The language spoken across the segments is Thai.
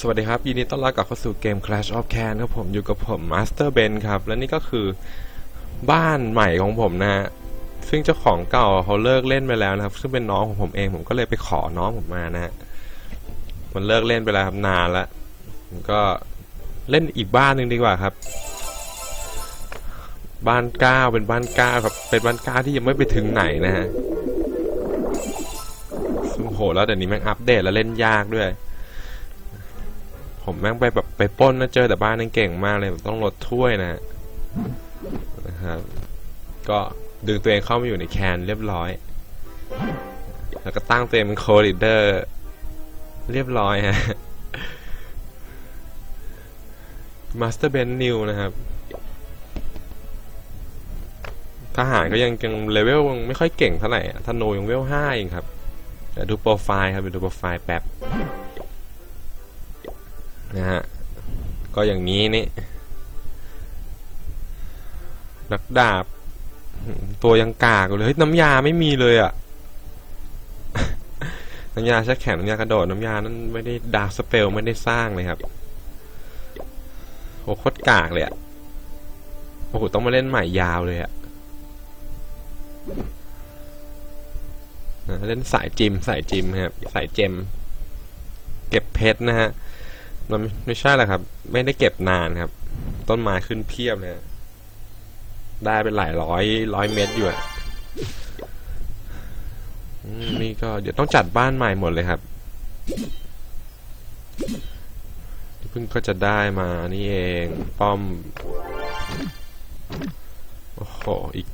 สวัสดีครับ ยินดีต้อนรับกลับเข้าสู่เกม Clash of Clan ครับผมอยู่กับผม Master Ben ครับ และนี่ก็คือบ้านใหม่ของผมนะฮะซึ่งเจ้าของเก่าเขาเลิกเล่นไปแล้วนะครับ ซึ่งเป็นน้องของผมเองผมก็เลยไปขอน้องผมมานะฮะมันเลิกเล่นไปแล้วครับนานแล้วก็เล่นอีกบ้านหนึ่งดีกว่าครับ บ้านเก้าเป็นบ้านเก้าครับเป็นบ้านเก้าที่ยังไม่ไปถึงไหนนะฮะซึ่งโหแล้วเดี๋ยวนี้แม่งอัปเดตแล้วเล่นยากด้วย ผมแม่งไปแบบไปป้นนะเจอแต่บ้านนั่นเก่งมากเลยผมต้องลดถ้วยนะนะครับ ก็ดึงตัวเองเข้ามาอยู่ในแคนเรียบร้อย แล้วก็ตั้งตัวเองเป็นโคลิเดอร์ เรียบร้อยฮะมาสเตอร์เบนนิวนะครับ ทหารก็ยังยังเลเวลยังไม่ค่อยเก่งเท่าไหร่ธนูยังเวลห้าเองครับดูโปรไฟล์ครับเดี๋ยวดูโปรไฟล์แป๊บ นะฮะ ก็อย่างนี้นี่ นักดาบ ตัวยังกากเลย น้ำยาไม่มีเลยอะ่ะ น้ำยาชักแข็งน้ำยากระโดด น้ำยานั้นไม่ได้ดาร์กสเปลไม่ได้สร้างเลยครับโหโคตรกากเลยอะ่ะ โอ้โห ต้องมาเล่นใหม่ยาวเลยอะ่ะนะเล่นสายจิม สายจิมครับ สายเจม เก็บเพชรนะฮะ มันไม่ใช่แหละครับ ไม่ได้เก็บนานครับ ต้นไม้ขึ้นเพียบเลยได้เป็นหลายร้อยร้อยเมตรอยู่อะอืมนี่ก็เดี๋ยวต้องจัดบ้านใหม่หมดเลยครับเพิ่งก็จะได้มานี่เอง ป้อม โอ้โหอีก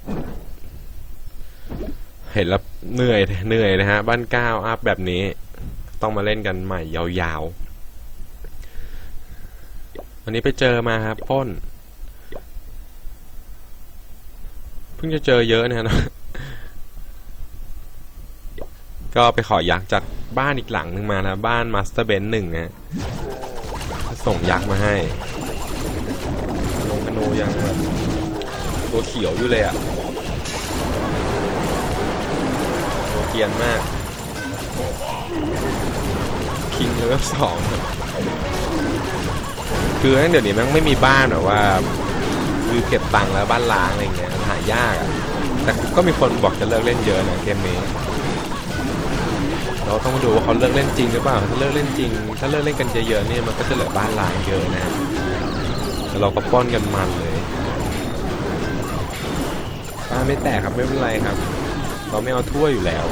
เห็นแล้วเหนื่อยเหนื่อยนะฮะ บ้านก้าวอัพแบบนี้ ต้องมาเล่นกันใหม่ยาวๆ วันนี้ไปเจอมาครับป้น เพิ่งจะเจอเยอะนะฮะก็ไปขอยักษ์จากบ้านอีกหลังหนึ่งมานะบ้านมาสเตอร์เบนหนึ่งนะส่งยักษ์มาให้ลงกโนยังแบบตัวเขียวอยู่เลยอะตัวเกียนมาก คิงเลเวลสอง คือตั้งเดี๋ยวนี้มันไม่มีบ้านแบบว่าคือเก็บตังค์แล้วบ้านล้างอะไรเงี้ยหายากอะแต่ก็มีคนบอกจะเลิกเล่นเยอะนะเกมนี้เราต้องมาดูว่าเขาเลิกเล่นจริงหรือเปล่าถ้าเลิกเล่นจริง ถ้าเลิกเล่นกันเยอะๆเนี่ยมันก็จะเหลือบ้านล้างเยอะนะแต่เราก็ป้อนกันมันเลยบ้านไม่แตกครับไม่เป็นไรครับ เราไม่เอาถ้วยอยู่แล้ว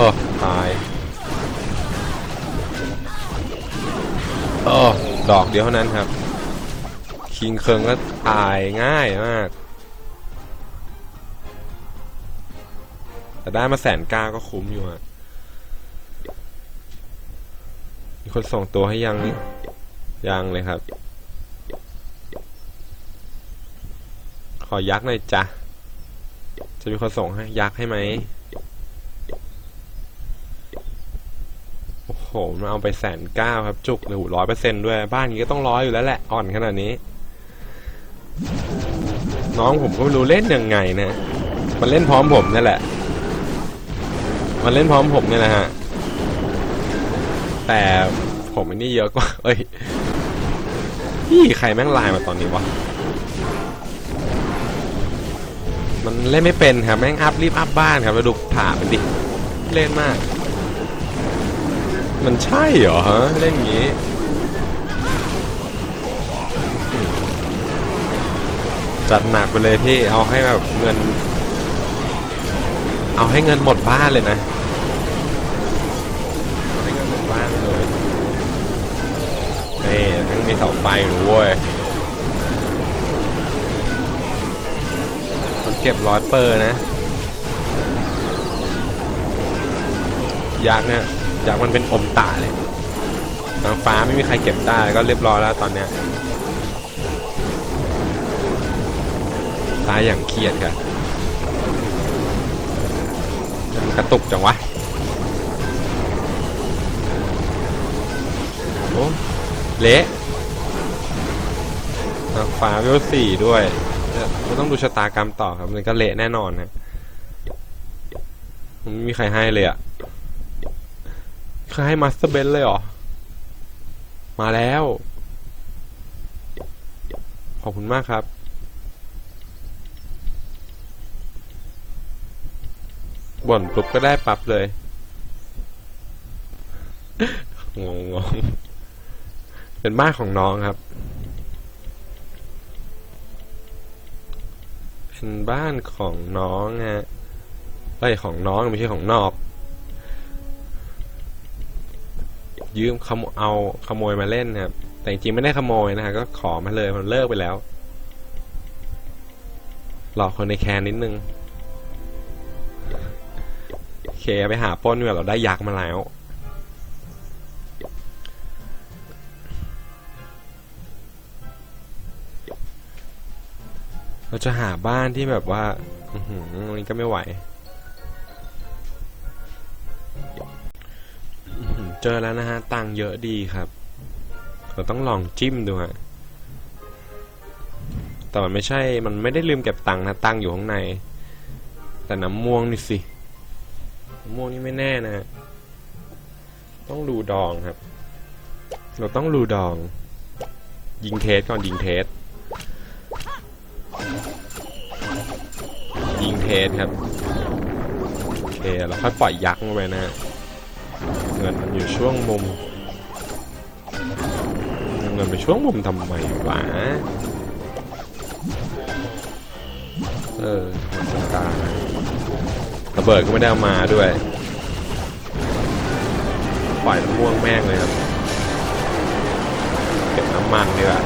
โอ้ตายโอ้ดอกเดียวเท่านั้นครับ คิงเคิงก็ตายง่ายมาก แต่ได้มาแสนก้าก็คุ้มอยู่อะมีคนส่งตัวให้ยังนี่ยังเลยครับ ขอยักษ์หน่อยจ้ะ จะมีคนส่งให้ยักษ์ให้ไหม โอ้โหมันเอาไปแสนเก้าครับ จุกเลยหูร้อยเปอร์เซ็นด้วย บ้านนี้ก็ต้องร้อยอยู่แล้วแหละ อ่อนขนาดนี้ น้องผมก็ไม่รู้เล่นยังไงนะมันเล่นพร้อมผมนี่แหละ มันเล่นพร้อมผมนี่แหละฮะ แต่ผมอันนี้เยอะกว่า เอ้ยพี่ใครแม่งไลน์มาตอนนี้วะ มันเล่นไม่เป็นครับ แม่งอัพรีบอัพบ้านครับแล้วดูถามมันดิ เล่นมาก มันใช่เหรอฮะเล่นอย่างนี้จัดหนักไปเลยพี่เอาให้แบบเงิน เอาให้เงินหมดบ้านเลยนะเอาให้เงินหมดบ้านเลยนี่ทั้งมีเสาไฟอยู่เว้ยคนเก็บร้อยเปอร์นะยักษ์เนี่ย ยักมันเป็นอมตะเลยนางฟ้าไม่มีใครเก็บได้ก็เรียบร้อยแล้วตอนเนี้ยตายอย่างเครียดกันมันกระตุกจังวะโอ้เละนางฟ้าเวลสี่ด้วยก็ต้องดูชะตากรรมต่อครับมันก็เละแน่นอนนะมันไม่มีใครให้เลยอะ ใครให้มาสเตอร์เบนเลยเหรอ มาแล้ว ขอบคุณมากครับ บ่นปุ๊บก็ได้ปรับเลย งงงงเป็นบ้านของน้องครับ เป็นบ้านของน้องฮะไอ้ยของน้องไม่ใช่ของนอก ยืมขโมเอาขโมยมาเล่นครับ แต่จริงๆไม่ได้ขโมยนะฮะก็ขอมาเลยมันเลิกไปแล้ว หลอกคนในแคนนิดนึงโอเคไปหาป้นดีกว่าเราได้ยักษ์มาแล้ว เราจะหาบ้านที่แบบว่า อือหืออันนี้ก็ไม่ไหว เจอแล้วนะฮะ ตังเยอะดีครับ เราต้องลองจิ้มดูฮะ แต่มันไม่ใช่ มันไม่ได้ลืมเก็บตังนะ ตังอยู่ข้างใน แต่น้ำม่วงนี่สิน้ำม่วงนี่ไม่แน่นะฮะ ต้องรูดองครับ เราต้องรูดอง ยิงเทสก่อนยิงเทส ยิงเทสครับ โอเคแล้วค่อยปล่อยยักษ์ลงไปนะฮะ งินมันอยู่ช่วงมุมเงินไปช่วงมุมทำไมวะเออตาระเบิดก็ไม่ได้เอามาด้วยปล่อยน้ำม่วงแม่งเลยครับเก็บน้ำมันดีกว่า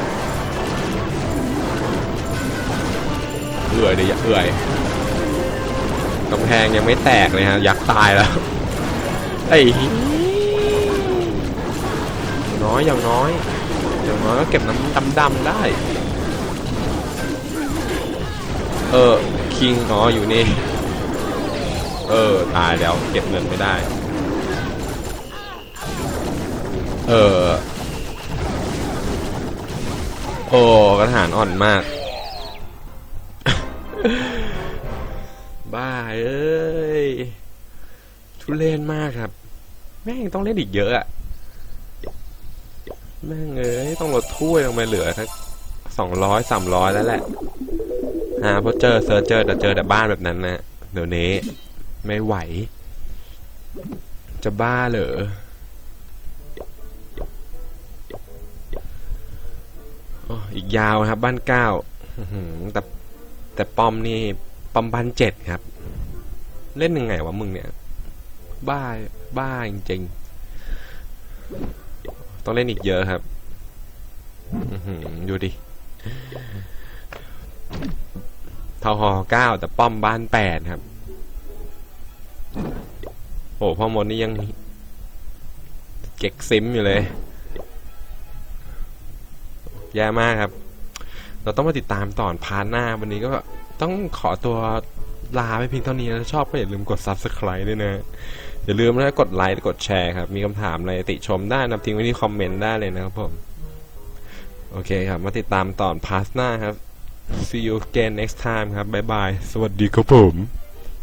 เอื่อยดิเอื่อยกำแพงยังไม่แตกเลยฮะยักษ์ตายแล้วไอ้ น้อยอย่างน้อยอย่างน้อยก็เก็บน้ำดำๆได้ เออคิงอ๋ออยู่นี่ เออ ตายแล้ว เก็บเงินไม่ได้ เออโอ้กระถานอ่อนมาก บ้าเอ้ย ทุเรศมากครับ แม่งต้องเล่นอีกเยอะอะ แม่งเอ้ยต้องลดถ้วยลงไปเหลือสักสองร้อยสามร้อยแล้วแหละอ่าเพราะเจอเซิร์ชเจอแต่เจอแต่บ้านแบบนั้นนะเดี๋ยวนี้ ไม่ไหว จะบ้าเหรออีกยาวครับ บ้านเก้าแต่แต่ปอมนี่ปอมบ้านเจ็ดครับ เล่นยังไงวะมึงเนี่ย บ้า บ้าจริงๆ ต้องเล่นอีกเยอะครับดูดิทอหอเก้าแต่ป้อมบ้านแปดครับ โอ้พ่อมดนี่ยังเก็กซิมอยู่เลย แย่มากครับ เราต้องมาติดตามตอนพาร์ทหน้า วันนี้ก็ต้องขอตัว ลาไปเพียงเท่านี้นะชอบก็อย่าลืมกด subscribe ด้วยนะ อย่าลืมนะกดไลค์กดแชร์ครับ มีคำถามอะไรติชมได้นำทิ้งไว้ที่คอมเมนต์ได้เลยนะครับผม โอเคครับ มาติดตามตอนพาร์ทหน้าครับ see you again next time ครับ บ๊ายบาย สวัสดีครับผม